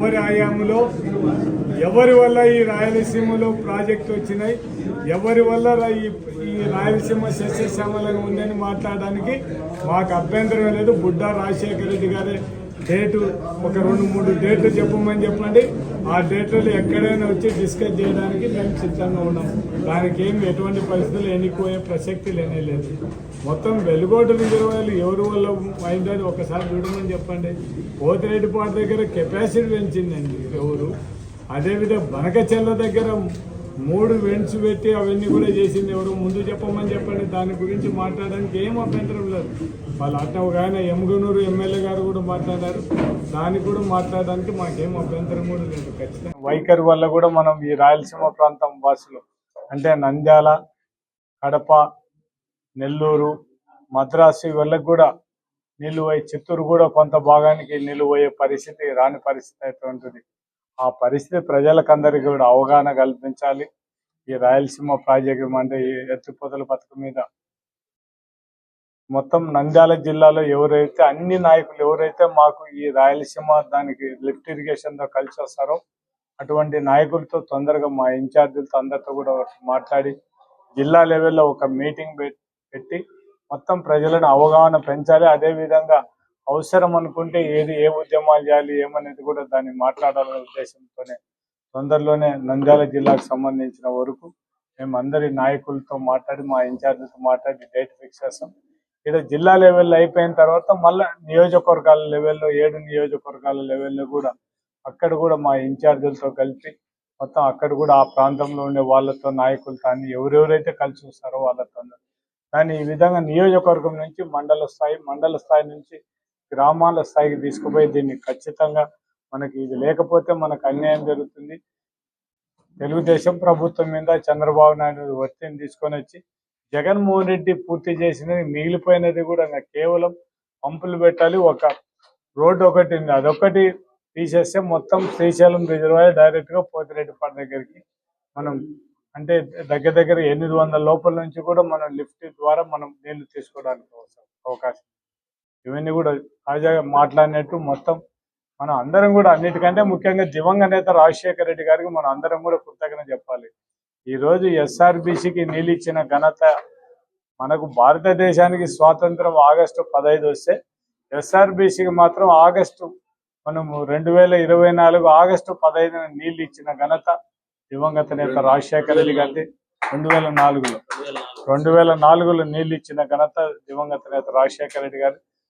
ఎవరి ఆయాములో ఎవరి వల్ల ఈ రాయలసీమలో ప్రాజెక్టు వచ్చినాయి? ఎవరి వల్ల ఈ రాయలసీమ సస్యశ్యామలంగా ఉందని మాట్లాడడానికి మాకు అభ్యంతరం లేదు. బుడ్డా రాజశేఖర రెడ్డి గారి డేటు ఒక రెండు మూడు డేట్లు చెప్పమని చెప్పండి. ఆ డేట్లలో ఎక్కడైనా వచ్చి డిస్కస్ చేయడానికి మేము సిద్ధంగా ఉన్నాం. దానికి ఏమి ఎటువంటి పరిస్థితులు ఎన్నిపోయే ప్రసక్తి లేనే లేదు. మొత్తం వెలుగోటలు రిజర్వాయర్లు ఎవరి వల్ల అయిందని ఒకసారి చూడమని చెప్పండి. పోతిరెడ్డిపాటు దగ్గర కెపాసిటీ పెంచిందండి ఎవరు? అదేవిధంగా బనకచెల్ల దగ్గర మూడు వెంట్స్ పెట్టి అవన్నీ కూడా చేసింది ఎవరు? ముందు చెప్పమని చెప్పండి. దాని గురించి మాట్లాడడానికి ఏం అభ్యంతరం లేదు. వాళ్ళు అట్లా ఒక ఆయన ఎమ్గనూరు ఎమ్మెల్యే గారు కూడా మాట్లాడారు. దానికి కూడా మాట్లాడడానికి మాకేం అభ్యంతరం కూడా లేదు. ఖచ్చితంగా. వైఖరి వల్ల కూడా మనం ఈ రాయలసీమ ప్రాంతం వాసులు అంటే నంద్యాల కడప నెల్లూరు మద్రాసు వీళ్ళకి కూడా నిలువ చిత్తూరు కూడా కొంత భాగానికి నిలువయ్యే పరిస్థితి రాని పరిస్థితి అయితే ఉంటుంది. ఆ పరిస్థితి ప్రజలకందరికీ కూడా అవగాహన కల్పించాలి. ఈ రాయలసీమ ప్రాజెక్టు అంటే ఈ ఎత్తిపోతల పథకం మీద. మొత్తం నంద్యాల జిల్లాలో ఎవరైతే అన్ని నాయకులు ఎవరైతే మాకు ఈ రాయలసీమ దానికి లిఫ్ట్ ఇరిగేషన్తో కలిసి వస్తారో అటువంటి నాయకులతో తొందరగా మా ఇన్ఛార్జీలతో అందరితో కూడా మాట్లాడి జిల్లా లెవెల్లో ఒక మీటింగ్ పెట్టి మొత్తం ప్రజలను అవగాహన పెంచాలి. అదే విధంగా అవసరం అనుకుంటే ఏది ఏ ఉద్యమాలు చేయాలి ఏమనేది కూడా దాన్ని మాట్లాడాలనే ఉద్దేశంతోనే తొందరలోనే నంద్యాల జిల్లాకు సంబంధించిన వరకు మేము అందరి నాయకులతో మాట్లాడి మా ఇన్ఛార్జితో మాట్లాడి డేట్ ఫిక్స్ చేస్తాం. ఇక్కడ జిల్లా లెవెల్లో అయిపోయిన తర్వాత మళ్ళీ నియోజకవర్గాల లెవెల్లో ఏడు నియోజకవర్గాల లెవెల్లో కూడా అక్కడ కూడా మా ఇన్ఛార్జీలతో కలిపి మొత్తం అక్కడ కూడా ఆ ప్రాంతంలో ఉండే వాళ్ళతో నాయకులతో అన్ని ఎవరెవరైతే కలిసి వస్తారో వాళ్ళతో కానీ ఈ విధంగా నియోజకవర్గం నుంచి మండల స్థాయి మండల స్థాయి నుంచి గ్రామాల స్థాయికి తీసుకుపోయి దీన్ని ఖచ్చితంగా మనకి ఇది లేకపోతే మనకు అన్యాయం జరుగుతుంది. తెలుగుదేశం ప్రభుత్వం మీద చంద్రబాబు నాయుడు ఒత్తిడిని తీసుకొని వచ్చి జగన్మోహన్ రెడ్డి పూర్తి చేసినది మిగిలిపోయినది కూడా కేవలం పంపులు పెట్టాలి ఒక రోడ్డు ఒకటి ఉంది. అదొకటి తీసేస్తే మొత్తం శ్రీశైలం రిజర్వాయర్ డైరెక్ట్గా పోతిరెడ్డిపాడు దగ్గరికి మనం అంటే దగ్గర దగ్గర ఎనిమిది వందల లోపల నుంచి కూడా మనం లిఫ్ట్ ద్వారా మనం నీళ్ళు తీసుకోవడానికి అవసరం అవకాశం. ఇవన్నీ కూడా తాజాగా మాట్లాడినట్టు మొత్తం మనం అందరం కూడా అన్నిటికంటే ముఖ్యంగా దివంగ నేత రాజశేఖర రెడ్డి గారికి మనం అందరం కూడా కృతజ్ఞత చెప్పాలి. ఈ రోజు ఎస్ఆర్బిసికి నీళ్ళు ఇచ్చిన ఘనత మనకు భారతదేశానికి స్వాతంత్రం ఆగస్టు పదహైదు వస్తే ఎస్ఆర్బిసికి మాత్రం ఆగస్టు మనము రెండు వేల ఇరవై నాలుగు ఆగస్టు పదహైదున నీళ్ళు ఇచ్చిన ఘనత దివంగత నేత రాజశేఖర రెడ్డి గారిది. రెండు వేల నాలుగులో. రెండు వేల నాలుగులో నీళ్ళు ఇచ్చిన ఘనత దివంగత నేత రాజశేఖర రెడ్డి గారు